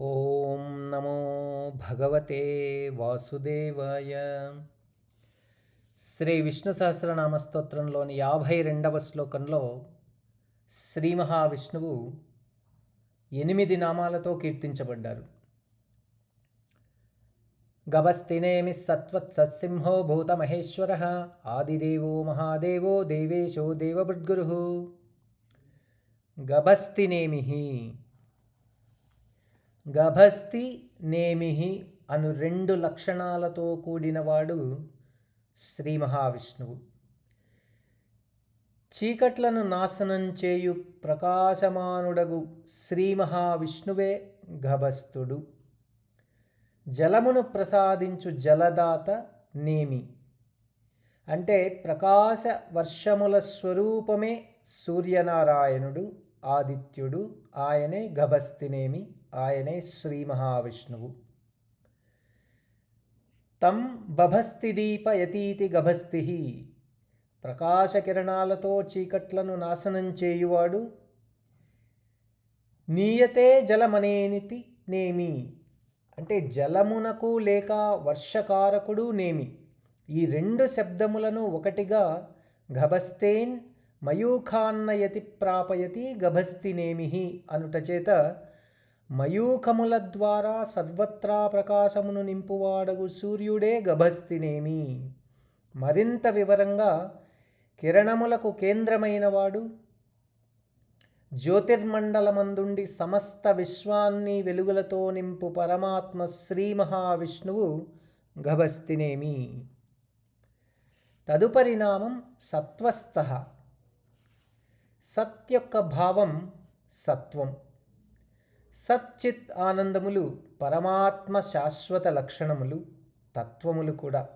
ఓం నమో భగవతే వాసుదేవాయ. శ్రీ విష్ణు సహస్రనామ స్తోత్రంలోని యాభై రెండవ శ్లోకంలో శ్రీ మహావిష్ణువు ఎనిమిది నామాలతో కీర్తించబడ్డారు. గభస్తినేమి సత్వత్ సత్సింహో ఆదిదేవో మహాదేవో దేవేశో దేవభృద్గురు. గభస్తినేమి గభస్తి నేమిహి అను రెండు లక్షణాలతో కూడినవాడు శ్రీ మహావిష్ణువు. చీకట్లను నాశనం చేయు ప్రకాశమానుడగు శ్రీ మహావిష్ణువే గభస్తుడు జలమును ప్రసాదించు జలదాత నేమి. అంటే ప్రకాశ వర్షముల స్వరూపమే సూర్యనారాయణుడు ఆదిత్యుడు ఆయనే గభస్తినేమి ఆయనే శ్రీ మహావిష్ణువు తం బభస్తి దీపయతీతి గభస్తి. ప్రకాశకిరణాలతో చీకట్లను నాశనం చేయువాడు. నీయతే జలమనేనితి నేమి. అంటే జలమునకు లేక వర్షకారకుడు నేమి. ఈ రెండు శబ్దములను ఒకటిగా గభస్తేన్ మయూఖాన్నయతి ప్రాపయతి గభస్తినేమి అనుట చేత మయూఖముల ద్వారా సర్వత్రా ప్రకాశమును నింపువాడగు సూర్యుడే గభస్తినేమి. మరింత వివరంగా కిరణములకు కేంద్రమైనవాడు జ్యోతిర్మండలమందుండి సమస్త విశ్వాన్ని వెలుగులతో నింపు పరమాత్మ శ్రీ మహావిష్ణువు గభస్తినేమి. తదుపరి నామం సత్వస్థ. సత్ యొక్క భావం సత్వం. సచ్చిత్ ఆనందములు పరమాత్మ శాశ్వత లక్షణములు తత్వములు కూడా.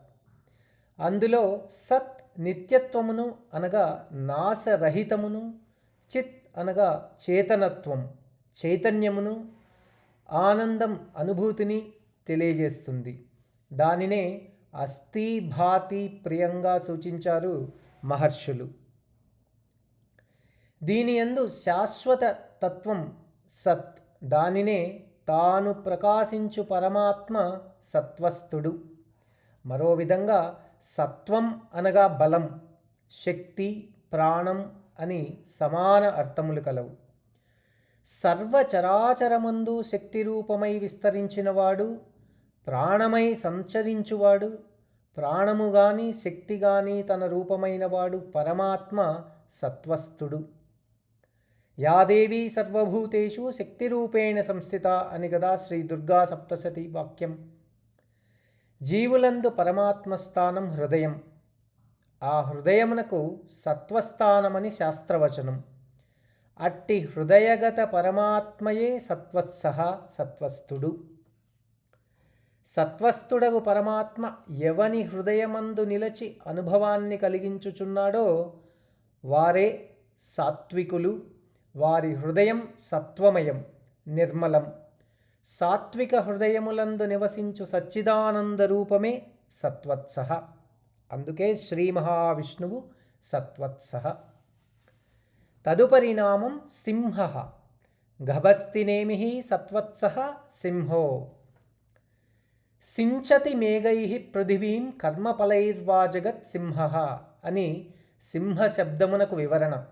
అందులో సత్ నిత్యత్వమును అనగా నాశరహితమును చిత్ అనగా చేతనత్వం చైతన్యమును ఆనందం అనుభూతిని తెలియజేస్తుంది. దానినే అస్థి భాతి ప్రియంగా సూచించారు మహర్షులు. దీని ఎందు శాశ్వత తత్వం సత్ దానినే తాను ప్రకాశించు పరమాత్మ సత్వస్థుడు. మరో విధంగా సత్వం అనగా బలం శక్తి ప్రాణం అని సమాన అర్థములు కలవు. సర్వచరాచరమందు శక్తి రూపమై విస్తరించినవాడు ప్రాణమై సంచరించువాడు ప్రాణము గాని శక్తి గాని తన రూపమైనవాడు పరమాత్మ సత్వస్థుడు. యాదేవీ సర్వభూతేషు శక్తిరూపేణ సంస్థిత అని కదా శ్రీ దుర్గా సప్తశతి వాక్యం. జీవులందు పరమాత్మస్థానం హృదయం. ఆ హృదయమునకు సత్వస్థానమని శాస్త్రవచనం. అట్టి హృదయగత పరమాత్మయే సత్వత్సహ సత్వస్థుడు. సత్వస్థుడగు పరమాత్మ ఎవని హృదయమందు నిలచి అనుభవాన్ని కలిగించుచున్నాడో వారే సాత్వికులు వారి హృదయం సత్వమయం నిర్మలం. సాత్విక హృదయములందు నివసించు సచ్చిదానంద రూపమే సత్వత్సహ. అందుకే శ్రీ మహావిష్ణువు సత్వత్సహ. తదుపరి నామం సింహ. గభస్తినేమి సత్వత్సహ సింహో. సించతి మేఘై పృథివీం కర్మఫలైర్వా జగత్ సింహ అని సింహ శబ్దమునకు వివరణ.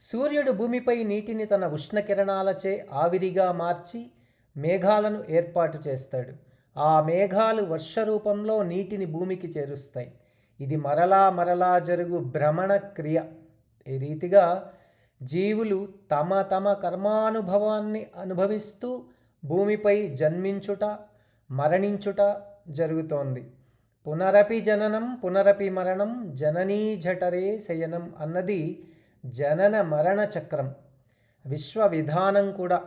సూర్యుడు భూమిపై నీటిని తన ఉష్ణకిరణాలచే ఆవిరిగా మార్చి మేఘాలను ఏర్పాటు చేస్తాడు. ఆ మేఘాలు వర్ష రూపంలో నీటిని భూమికి చేరుస్తాయి. ఇది మరలా మరలా జరుగు భ్రమణ క్రియ. ఈ రీతిగా జీవులు తమ తమ కర్మానుభవాన్ని అనుభవిస్తూ భూమిపై జన్మించుట మరణించుట జరుగుతోంది. పునరపి జననం పునరపి మరణం జననీ జఠరే శయనం అన్నది జనన మరణ చక్రం. విశ్వ విధానం కూడా.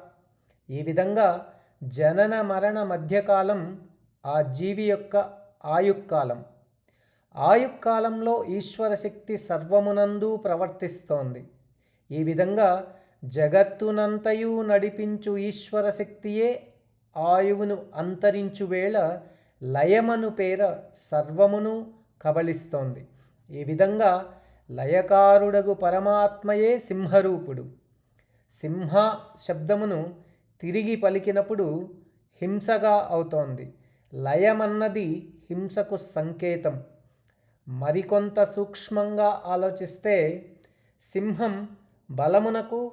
ఈ విధంగా జనన మరణ మధ్యకాలం ఆ జీవి యొక్క ఆయుక్కాలం. ఆయుక్కాలంలో ఈశ్వర శక్తి సర్వమునందు ప్రవర్తిస్తోంది. ఈ విధంగా జగత్తునంతయు నడిపించు ఈశ్వర శక్తియే ఆయువును అంతరించు వేళ లయమను పేర సర్వమును కబలిస్తోంది ఈ విధంగా లయకారుడగు పరమాత్మయే సింహరూపుడు. సింహ శబ్దమును తిరిగి పలికినప్పుడు హింసగా అవుతోంది. లయమన్నది హింసకు సంకేతం. మరికొంత సూక్ష్మంగా ఆలోచిస్తే సింహం బలమునకు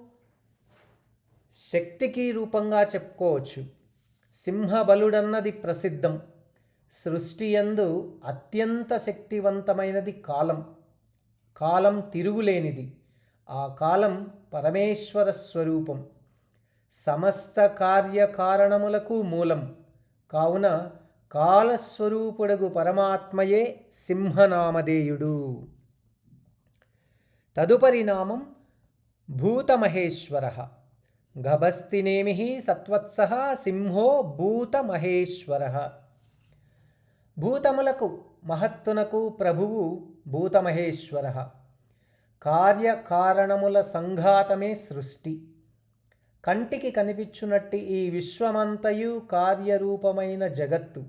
శక్తికి రూపంగా చెప్పుకోవచ్చు. సింహబలుడన్నది ప్రసిద్ధం. సృష్టి యందు అత్యంత శక్తివంతమైనది కాలం. కాలం తిరుగులేనిది. ఆ కాలం పరమేశ్వర స్వరూపం. సమస్త కార్యకారణములకు మూలం. కావున కాలస్వరూపుడగు పరమాత్మయే సింహనామధేయుడు. తదుపరి నామం భూతమహేశ్వర. గభస్తినేమి సత్వత్స సింహో భూతమహేశ్వర. భూతములకు మహత్తునకు ప్రభువు భూతమహేశ్వర. కార్యకారణముల సంఘాతమే సృష్టి. కంటికి కనిపించునట్టి ఈ విశ్వమంతయు కార్యరూపమైన జగత్తు.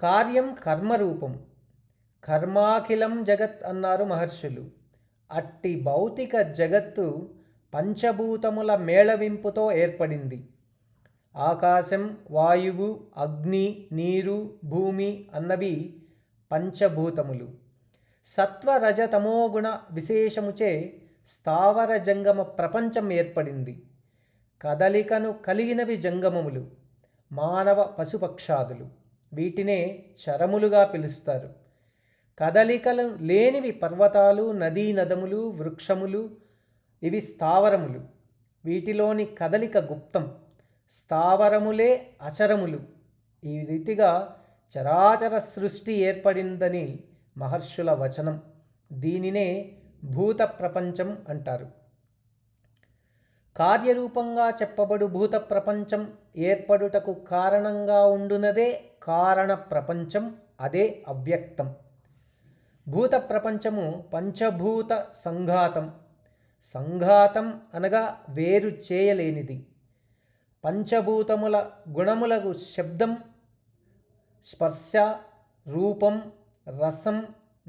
కార్యం కర్మరూపం. కర్మాఖిలం జగత్ అన్నారు మహర్షులు. అట్టి భౌతిక జగత్తు పంచభూతముల మేళవింపుతో ఏర్పడింది. ఆకాశం వాయువు అగ్ని నీరు భూమి అన్నవి పంచభూతములు. సత్వరజతమోగుణ విశేషముచే స్థావర జంగమ ప్రపంచం ఏర్పడింది. కదలికను కలిగినవి జంగమములు మానవ పశుపక్షాదులు. వీటినే చరములుగా పిలుస్తారు. కదలికలు లేనివి పర్వతాలు నదీ నదములు వృక్షములు ఇవి స్థావరములు. వీటిలోని కదలిక గుప్తం స్థావరములే అచరములు. ఈ రీతిగా చరాచర సృష్టి ఏర్పడిందని మహర్షుల వచనం దీనినే భూత ప్రపంచం అంటారు. కార్యరూపంగా చెప్పబడు భూత ప్రపంచం ఏర్పడుటకు కారణంగా ఉండునదే కారణ ప్రపంచం అదే అవ్యక్తం. భూత ప్రపంచము పంచభూత సంఘాతం. సంఘాతం అనగా వేరు చేయలేనిది. పంచభూతముల గుణములకు శబ్దం స్పర్శ రూపం రసం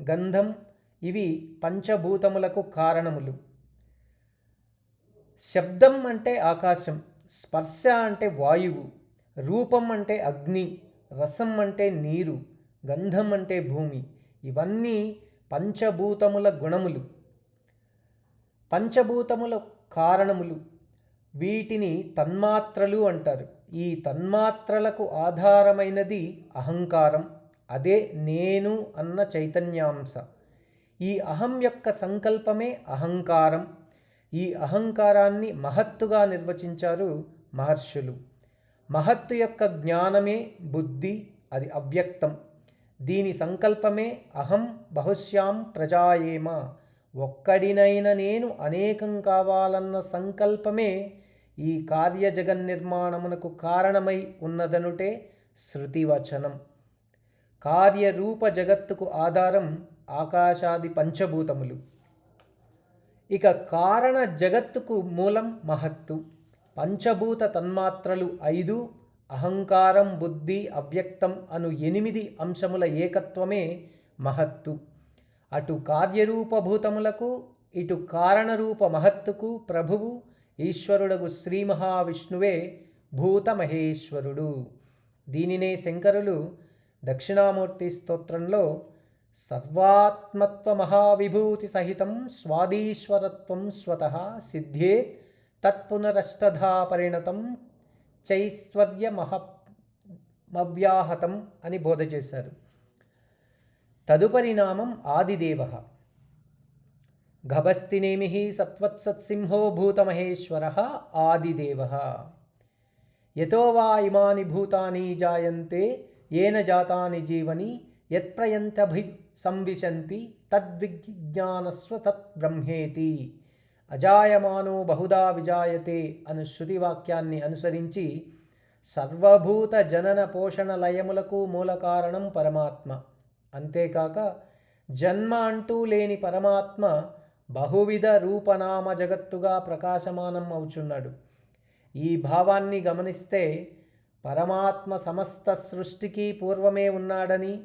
గంధం ఇవి పంచభూతములకు కారణములు. శబ్దం అంటే ఆకాశం స్పర్శ అంటే వాయువు రూపం అంటే అగ్ని రసం అంటే నీరు గంధం అంటే భూమి. ఇవన్నీ పంచభూతముల గుణములు. పంచభూతముల కారణములు వీటిని తన్మాత్రలు అంటారు. ఈ తన్మాత్రలకు ఆధారమైనది అహంకారం. అదే నేను అన్న చైతన్యాంశ. ఈ అహం యొక్క సంకల్పమే అహంకారం. ఈ అహంకారాన్ని మహత్తుగా నిర్వచించారు మహర్షులు. మహత్తు యొక్క జ్ఞానమే బుద్ధి అది అవ్యక్తం. దీని సంకల్పమే అహం బహుశ్యాం ప్రజాయేమ. ఒక్కడినైన నేను అనేకం కావాలన్న సంకల్పమే ఈ కార్యజగన్నిర్మాణమునకు కారణమై ఉన్నదనుటే శృతివచనం. కార్యరూప జగత్తుకు ఆధారం ఆకాశాది పంచభూతములు. ఇక కారణ జగత్తుకు మూలం మహత్తు. పంచభూత తన్మాత్రలు ఐదు అహంకారం బుద్ధి అవ్యక్తం అను ఎనిమిది అంశముల ఏకత్వమే మహత్తు. అటు కార్యరూపభూతములకు ఇటు కారణరూప మహత్తుకు ప్రభువు ఈశ్వరుడగు శ్రీ మహావిష్ణువే భూతమహేశ్వరుడు దీనినే శంకరులు దక్షిణామూర్తి స్తోత్రంలో సర్వాత్మత్వ మహావిభూతి సహితం స్వాదీశ్వరత్వం స్వత సిద్ధ్యేత్ తత్పునరష్టధా పరిణతం చైశ్వర్య మహమవ్యాహతం అని బోధ చేశారు. తదుపరి నామం ఆదిదేవ. గభస్తినేమి సత్వత్సత్సింహో భూతమహేశ్వర ఆదిదేవ. యతో వా ఇమాని భూతాని జాయంతే ఏన జాతాని జీవని యత్ప్రయంతభి సంవిశంతి తద్విజ్ఞానస్వ తత్ బ్రహ్మేతి అజాయమానో బహుదా విజాయతే అను శృతివాక్యాన్ని అనుసరించి సర్వభూత జనన పోషణ లయములకు మూల కారణం పరమాత్మ అంతేకాక జన్మ అంటూ లేని పరమాత్మ బహువిధ రూపనామ జగత్తుగా ప్రకాశమానం అవుచున్నాడు. ఈ భావాన్ని గమనిస్తే పరమాత్మ సమస్త సృష్టికి పూర్వమే ఉన్నాడని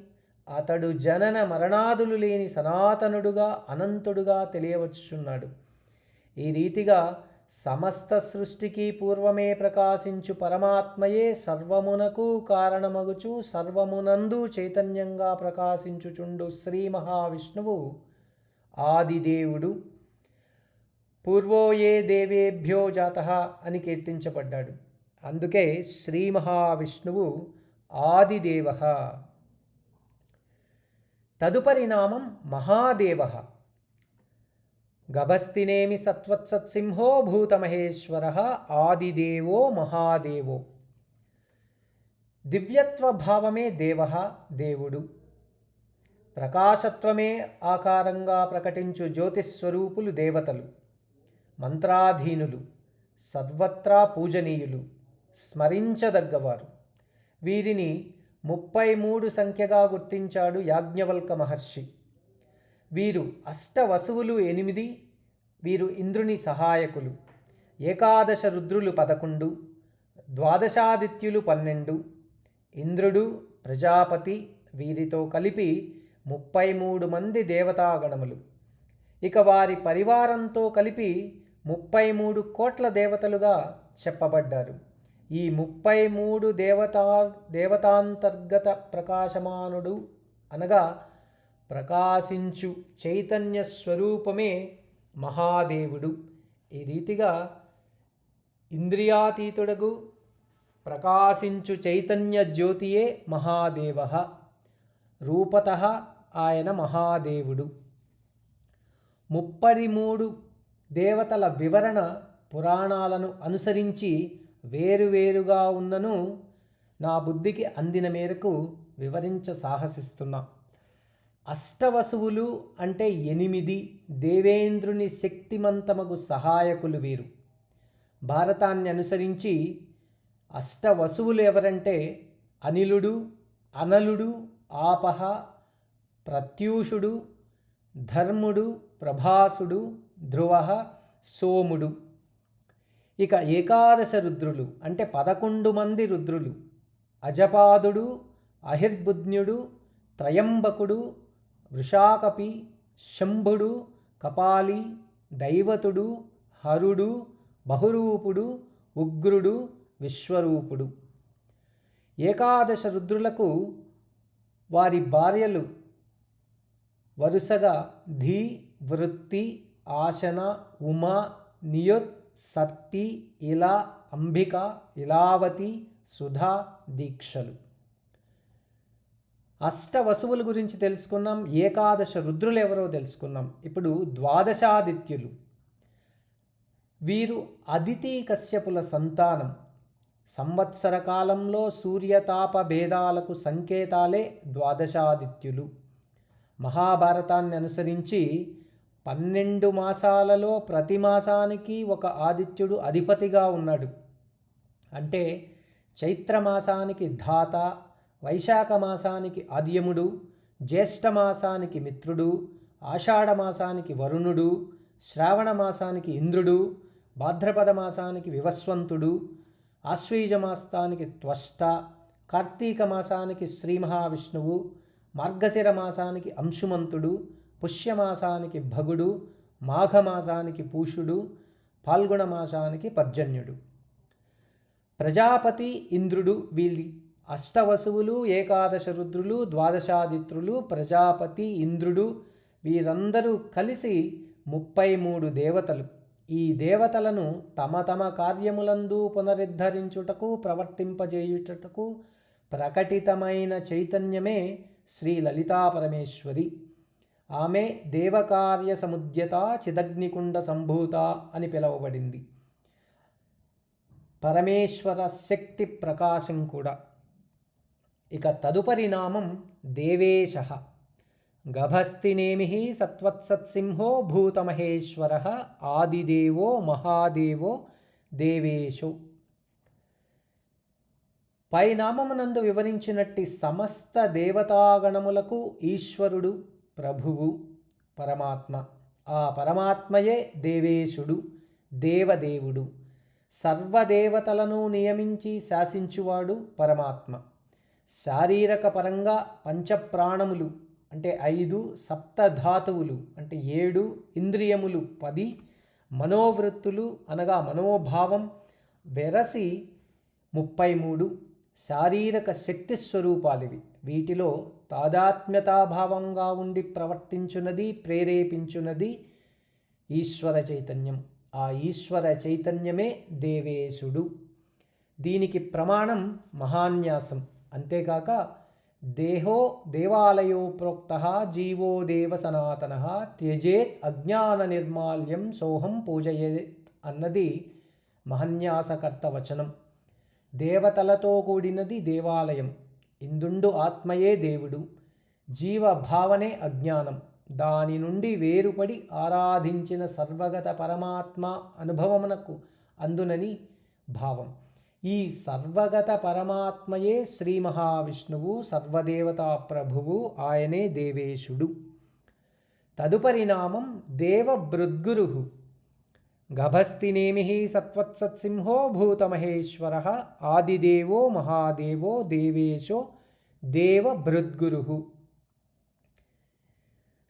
అతడు జనన మరణాదులు లేని సనాతనుడుగా అనంతుడుగా తెలియవచ్చున్నాడు ఈ రీతిగా సమస్త సృష్టికి పూర్వమే ప్రకాశించు పరమాత్మయే సర్వమునకు కారణమగుచు సర్వమునందు చైతన్యంగా ప్రకాశించుచుండు శ్రీ మహావిష్ణువు ఆదిదేవుడు. పూర్వోయే దేవేభ్యో జాత అని కీర్తించబడ్డాడు. అందుకే శ్రీ మహావిష్ణువు ఆదిదేవ. తదుపరి నామం మహాదేవ. గభస్తినేమి సత్వత్సత్సింహో భూతమహేశ్వర ఆదిదేవో మహాదేవో. దివ్యత్వ భావమే దేవ దేవుడు. ప్రకాశత్వమే ఆకారంగా ప్రకటించు జ్యోతిస్వరూపులు దేవతలు. మంత్రాధీనులు. సర్వత్రా పూజనీయులు. స్మరించదగ్గవారు. వీరిని ముప్పై మూడు సంఖ్యగా గుర్తించాడు యాజ్ఞవల్క మహర్షి. వీరు అష్టవసువులు ఎనిమిది వీరు ఇంద్రుని సహాయకులు. ఏకాదశ రుద్రులు పదకొండు ద్వాదశాదిత్యులు పన్నెండు ఇంద్రుడు ప్రజాపతి వీరితో కలిపి ముప్పై మూడు మంది దేవతాగణములు. ఇక వారి పరివారంతో కలిపి ముప్పై మూడు కోట్ల దేవతలుగా చెప్పబడ్డారు. ఈ ముప్పై మూడు దేవతా దేవతాంతర్గత ప్రకాశమానుడు అనగా ప్రకాశించు చైతన్య స్వరూపమే మహాదేవుడు. ఈ రీతిగా ఇంద్రియాతీతుడగు ప్రకాశించు చైతన్య జ్యోతియే మహాదేవ. రూపత ఆయన మహాదేవుడు. ముప్పది మూడు దేవతల వివరణ పురాణాలను అనుసరించి వేరువేరుగా ఉన్నను నా బుద్ధికి అందిన మేరకు వివరించ సాహసిస్తున్నా. అష్టవసువులు అంటే ఎనిమిది దేవేంద్రుని శక్తిమంతమగు సహాయకులు వీరు. భారతాన్ని అనుసరించి అష్టవసువులు ఎవరంటే అనిలుడు అనలుడు ఆపహ ప్రత్యూషుడు ధర్ముడు ప్రభాసుడు ధ్రువ సోముడు. ఇక ఏకాదశ రుద్రులు అంటే పదకొండు మంది రుద్రులు అజపాదుడు అహిర్బుజ్ఞుడు త్రయంబకుడు వృషాకపి శంభుడు కపాలి దైవతుడు హరుడు బహురూపుడు ఉగ్రుడు విశ్వరూపుడు. ఏకాదశ రుద్రులకు వారి భార్యలు వరుసగా ధీ వృత్తి ఆశన ఉమా నియుత్ సత్తి ఇలా అంబిక ఇలావతి సుధా దీక్షలు. అష్ట వసువుల గురించి తెలుసుకున్నాం ఏకాదశ రుద్రులు ఎవరో తెలుసుకున్నాం. ఇప్పుడు ద్వాదశాదిత్యులు. వీరు అదితి కశ్యపుల సంతానం. సంవత్సర కాలంలో సూర్యతాప భేదాలకు సంకేతాలే ద్వాదశాదిత్యులు. మహాభారతాన్ని అనుసరించి పన్నెండు మాసాలలో ప్రతి మాసానికి ఒక ఆదిత్యుడు అధిపతిగా ఉన్నాడు. అంటే చైత్రమాసానికి ధాత వైశాఖ మాసానికి ఆద్యముడు జ్యేష్ఠ మాసానికి మిత్రుడు ఆషాఢ మాసానికి వరుణుడు శ్రావణ మాసానికి ఇంద్రుడు భాద్రపద మాసానికి వివస్వంతుడు ఆశ్వీజ మాసానికి త్వష్ట కార్తీక మాసానికి శ్రీ మహావిష్ణువు మార్గశిర మాసానికి అంశుమంతుడు పుష్యమాసానికి భగుడు మాఘమాసానికి పూషుడు పాల్గొణమాసానికి పర్జన్యుడు. ప్రజాపతి ఇంద్రుడు వీళ్ళి. అష్టవసువులు ఏకాదశ రుద్రులు ద్వాదశాదిత్రులు ప్రజాపతి ఇంద్రుడు వీరందరూ కలిసి ముప్పై మూడు దేవతలు. ఈ దేవతలను తమ తమ కార్యములందు పునరుద్ధరించుటకు ప్రవర్తింపజేయుటకు ప్రకటితమైన చైతన్యమే శ్రీ లలితా పరమేశ్వరి. ఆమె దేవకార్య సముద్యత చిదగ్నికుండ సంభూత అని పిలువబడింది. పరమేశ్వర శక్తి ప్రకాశం కూడా. ఇక తదుపరి నామం దేవేశ. గభస్తినేమి సత్వత్సత్సింహో భూతమహేశ్వర ఆదిదేవో మహాదేవో దేవేశు. పై నామమునందు వివరించినట్టి సమస్త దేవతాగణములకు ఈశ్వరుడు ప్రభువు పరమాత్మ. ఆ పరమాత్మయే దేవేశుడు దేవదేవుడు. సర్వదేవతలను నియమించి శాసించువాడు పరమాత్మ. శారీరక పరంగా పంచప్రాణములు అంటే ఐదు సప్తధాతువులు అంటే ఏడు ఇంద్రియములు పది మనోవృత్తులు అనగా మనోభావం వెరసి ముప్పై మూడు శారీరక శక్తి స్వరూపాలివి. వీటిలో తాదాత్మ్యతాభావంగా ఉండి ప్రవర్తించున్నది ప్రేరేపించున్నది ఈశ్వర చైతన్యం. ఆ ఈశ్వర చైతన్యమే దేవేశుడు. దీనికి ప్రమాణం మహాన్యాసం. అంతేకాక దేహో దేవాలయో ప్రోక్త జీవో దేవ సనాతన త్యజేత్ అజ్ఞాన నిర్మాల్యం సోహం పూజయేత్ అన్నది మహన్యాసకర్త వచనం. దేవతలతో కూడినది దేవాలయం. ఇందుండు ఆత్మయే దేవుడు జీవభావనే అజ్ఞానం. దాని నుండి వేరుపడి ఆరాధించిన సర్వగత పరమాత్మ అనుభవమునకు అందునని భావం. ఈ సర్వగత పరమాత్మయే శ్రీ మహావిష్ణువు సర్వదేవతా ప్రభువు ఆయనే దేవేశుడు. తదుపరి నామం దేవభృద్గురు గభస్తినేమి సత్వత్సత్సింహో భూతమహేశ్వర ఆదిదేవో మహాదేవో దేవేశో దేవభృద్గురు.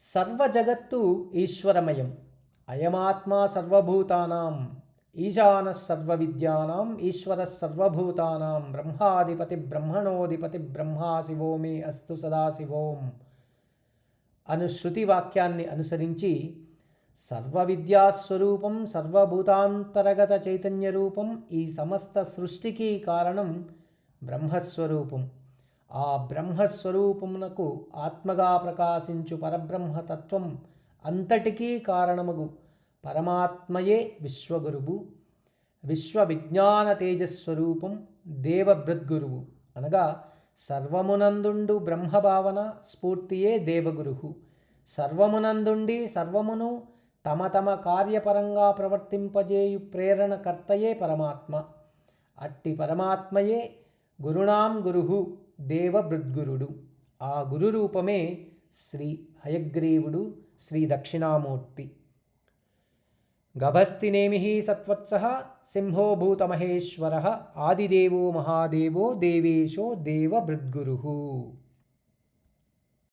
సర్వజగత్తు ఈశ్వరమయం అయమాత్మా సర్వభూతానాం ఈశాన సర్వవిద్యానాం ఈశ్వర సర్వభూతానాం బ్రహ్మాధిపతి బ్రహ్మణోధిపతి బ్రహ్మా శివో మే అస్తు సదాశివోం. అను శృతి వాక్యాన్ని అనుసరించి సర్వవిద్యాస్వరూపం సర్వభూతాంతరగత చైతన్య రూపం ఈ సమస్త సృష్టికి కారణం బ్రహ్మస్వరూపం. ఆ బ్రహ్మస్వరూపమునకు ఆత్మగా ప్రకాశించు పరబ్రహ్మతత్వం అంతటికీ కారణముగు. పరమాత్మయే విశ్వగురువు. విశ్వవిజ్ఞాన తేజస్వరూపం దేవభృద్గురువు. అనగా సర్వమునందుండు బ్రహ్మభావన స్ఫూర్తియే దేవగురు సర్వమునందుండి సర్వమును తమ తమ కార్యపరంగా ప్రవర్తింపజేయు ప్రేరణకర్తయే పరమాత్మ. అట్టి పరమాత్మయే గురుణాం గురు దేవభృద్గురుడు ఆ గురు రూపమే శ్రీ హయగ్రీవుడు శ్రీ దక్షిణామూర్తి. గభస్తినేమి సత్వత్స సింహో భూతమహేశ్వర ఆదిదేవో మహాదేవో దేవేశో దేవభృద్గురు